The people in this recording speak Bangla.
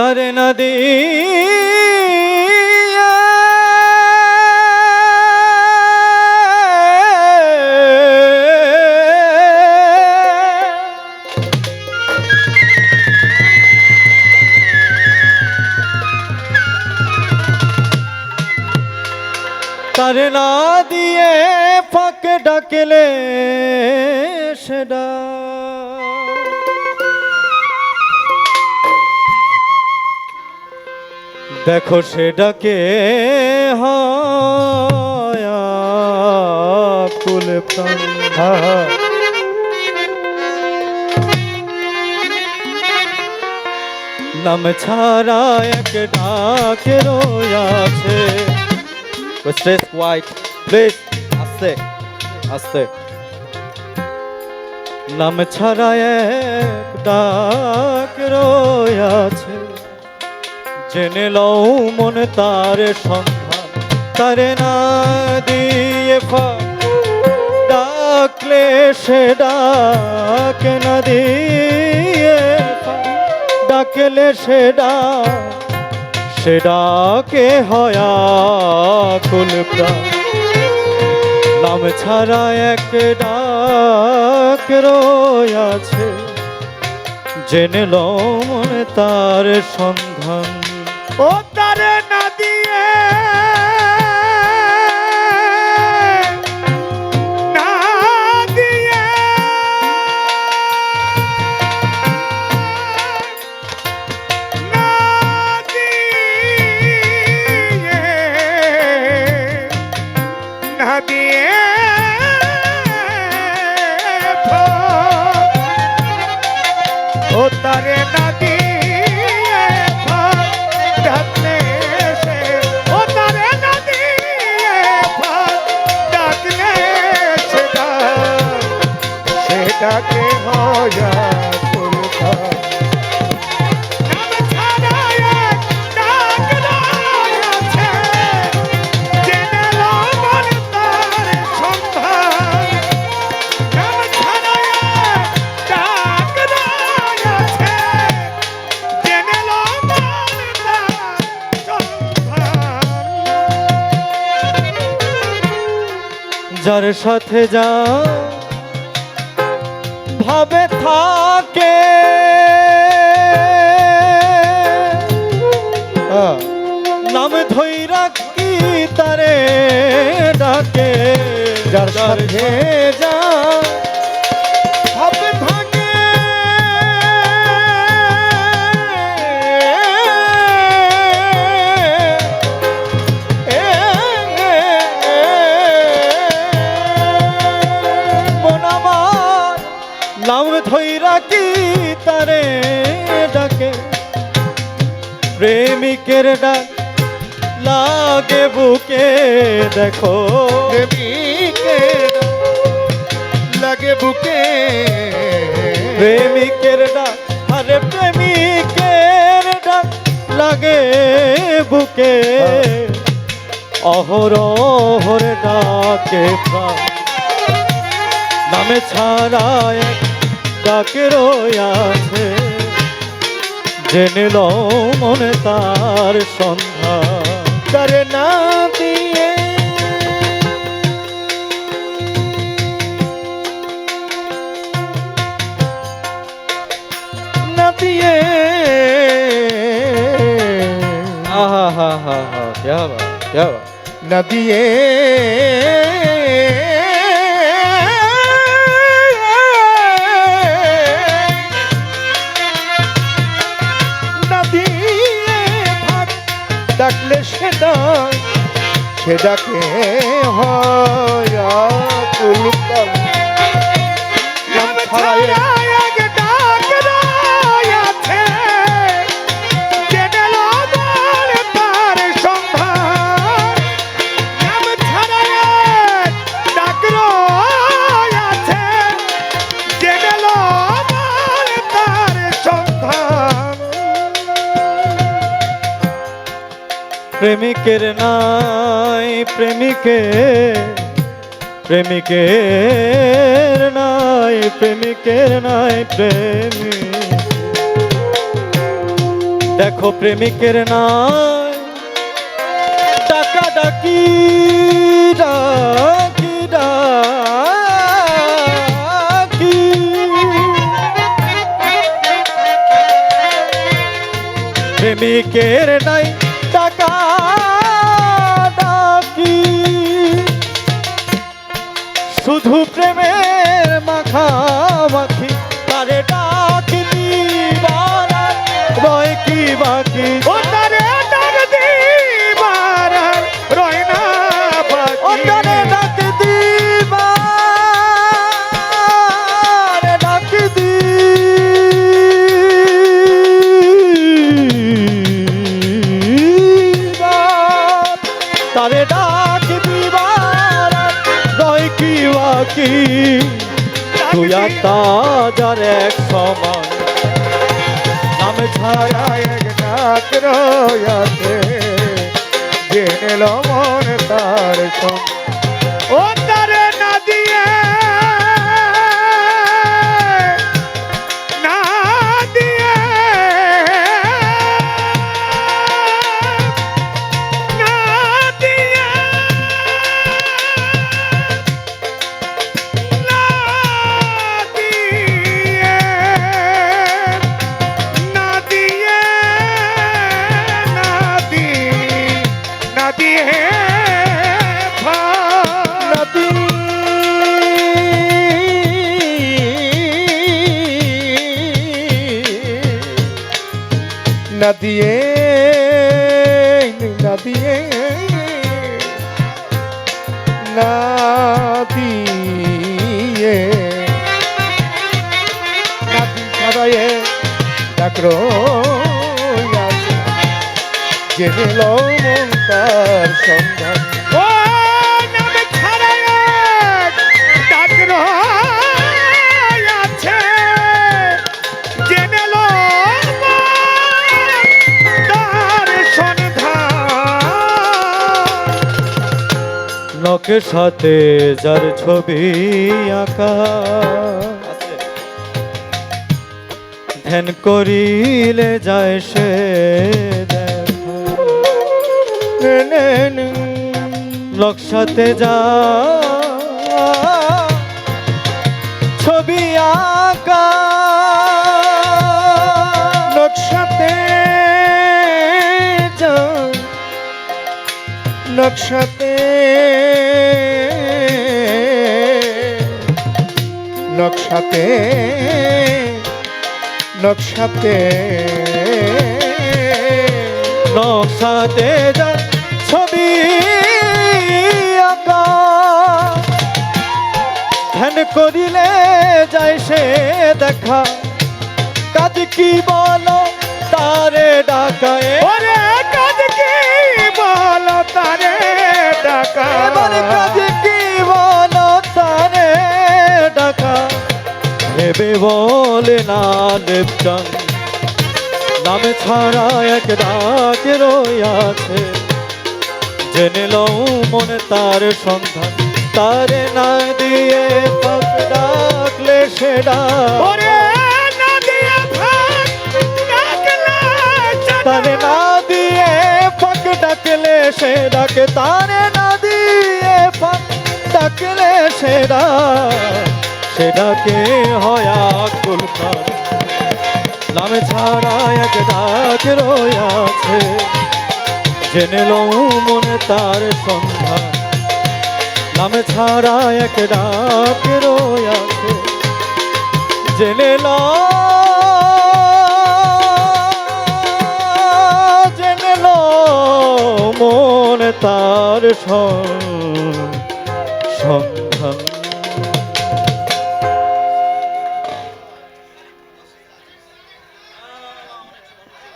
তারে নদী। তারে না দিয়ে ফাঁকে ডাকলে সেটা দেখো সেটাকে কুল প্রাণ। নাম ছাড়া এক ডাকে রয়াছে স্ট্রেস হোয়াইট প্লিজ আস্তে আস্তে। নাম ছাড়া এক ডাক রয়াছে জেনে লও মন তার সন্ধান। তারে না দিয়ে ডাকলে সে ডাকে না দিয়ে ডাকলে সে ডাক সে ডাকে হয়া প্রাণ। নাম ছাড়া এক ডাক রয়াছে জেনে লও মনে তার সন্ধান। ও তারে না দিয়ে যার সাথে যা ভাবে থাকে। নাম ধৈরা কি তারে ডাকে যার সাথে ধৈরা কি তারে ডাকে। প্রেমিকের ডাক লাগে বুকে দেখো। প্রেমিকের লাগে বুকে। প্রেমিকের ডাক আরে প্রেমিকের ডাক লাগে বুকে। অহর অহর ডাকে নামে ছাড়া এক তাকে রয়াছে জেনে লও মনে তার সন্ধ্যা। তার না দিয়ে না দিয়ে আহা হা হা হা কে বা কে বা না দিয়ে সেটাকে হয়। প্রেমিকের নাই, প্রেমিকে, প্রেমিকের নাই প্রেমিকের নাই, প্রেমিক। দেখো প্রেমিকের নাই। ডাকা ডাকি ডাকি ডাকি। প্রেমিকের নাই। তুই তাজার এক সমান নাম ছাড়া মন তার ও তারে না দিয়ে দিয়ে না দিয়ে না দিয়ে। না দিয়ে ডাকরো জেনে লো তার সন্ধান সাথে যার ছবি আঁকা। ধ্যান করিলে যায় সে। নকশাতে যা। ছবি আঁকা। নকশাতে যান নকশাতে নকশাতে নকশাতে নকশাতে যা ছবি আঁকা ধ্যান করিলে যায় সে দেখা। কাজ কি বলো তারে ডাকায়। কাজ কি না লেপচান নামে ছাড়া এক ডাক রইয়াছে জেনে লও মনে তার সন্ধান। তারে না দিয়ে পাক ডাকলে সে ডাক। তারে না দিয়ে ফাঁক ডাকলে সে ডাকে। তারে না দিয়ে ফাঁক ডাকলে সে ডাক। সে ডাকে হয় আকুল নামে ছাড়া এক ডাক রয়াছে জেনে মনে তার সন্ধান। নামে ছাড়া এক ডাক রয়াছে জেনে লও। তার সন্ধান।